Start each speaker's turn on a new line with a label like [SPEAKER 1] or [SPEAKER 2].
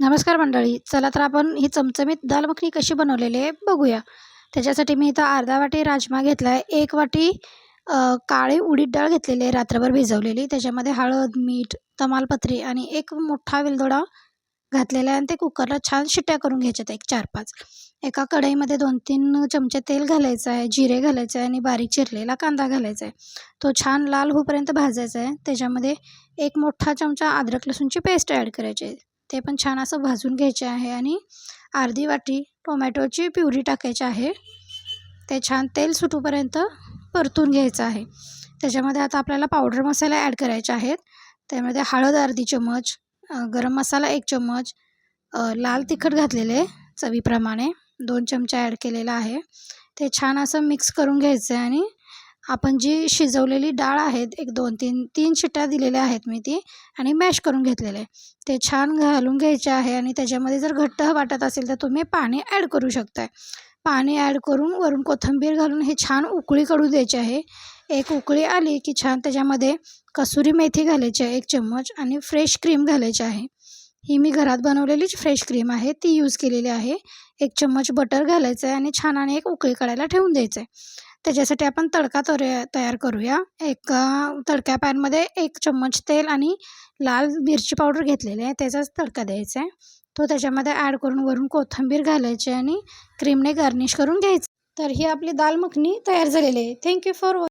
[SPEAKER 1] नमस्कार मंडळी चला तर आपण ही चमचमीत दाल मखनी कशी बनवलेली आहे बघूया. त्याच्यासाठी मी इथं अर्धा वाटी राजमा घेतला आहे एक वाटी काळी उडीद डाळ घेतलेली आहे रात्रभर भिजवलेली. त्याच्यामध्ये हळद मीठ तमालपत्री आणि एक मोठा वेलदोडा घातलेला आहे आणि ते कुकरला छान शिट्ट्या करून घ्यायच्यात एक चार पाच. एका कढईमध्ये दोन तीन चमचे तेल घालायचं आहे जिरे घालायचं आहे आणि बारीक चिरलेला कांदा घालायचा आहे. तो छान लाल होईपर्यंत भाजायचा आहे. त्याच्यामध्ये एक मोठा चमचा अद्रक लसूणची पेस्ट ॲड करायची आहे. ते पण छान असं भाजून घ्यायचे आहे आणि अर्धी वाटी टोमॅटोची प्युरी टाकायची आहे. ते छान तेल सुटूपर्यंत परतून घ्यायचं आहे. त्याच्यामध्ये आता आपल्याला पावडर मसाला ॲड करायचे आहेत. त्यामध्ये हळद अर्धी चम्मच गरम मसाला एक चम्मच लाल तिखट घातलेले चवीप्रमाणे दोन चमचे ॲड केलेला आहे. ते छान असं मिक्स करून घ्यायचं आहे आणि आपण जी शिजवलेली डाळ आहेत एक दोन तीन तीन शिट्ट्या दिलेल्या आहेत मी ती आणि मॅश करून घेतलेले ते छान घालून घ्यायचे आहे आणि त्याच्यामध्ये जर घट्ट वाटत असेल तर तुम्ही पाणी ॲड करू शकताय. पाणी ॲड करून वरून कोथिंबीर घालून हे छान उकळी काढू द्यायची आहे. एक उकळी आली की छान त्याच्यामध्ये कसुरी मेथी घालायची आहे एक चम्मच आणि फ्रेश क्रीम घालायची आहे. ही मी घरात बनवलेलीच फ्रेश क्रीम आहे ती यूज केलेली आहे. एक चम्मच बटर घालायचं आहे आणि छान आणि एक उकळी काढायला ठेवून द्यायचं आहे त्याच्यासाठी आपण तडका तरे तयार करूया. एक तडक्या पॅनमध्ये एक चम्मच तेल आणि लाल मिरची पावडर घेतलेली आहे. त्याचाच तडका द्यायचा आहे. तो त्याच्यामध्ये ॲड करून वरून कोथिंबीर घालायची आणि क्रीमने गार्निश करून घ्यायचं. तर ही आपली दाल मखनी तयार झालेली आहे. Thank you for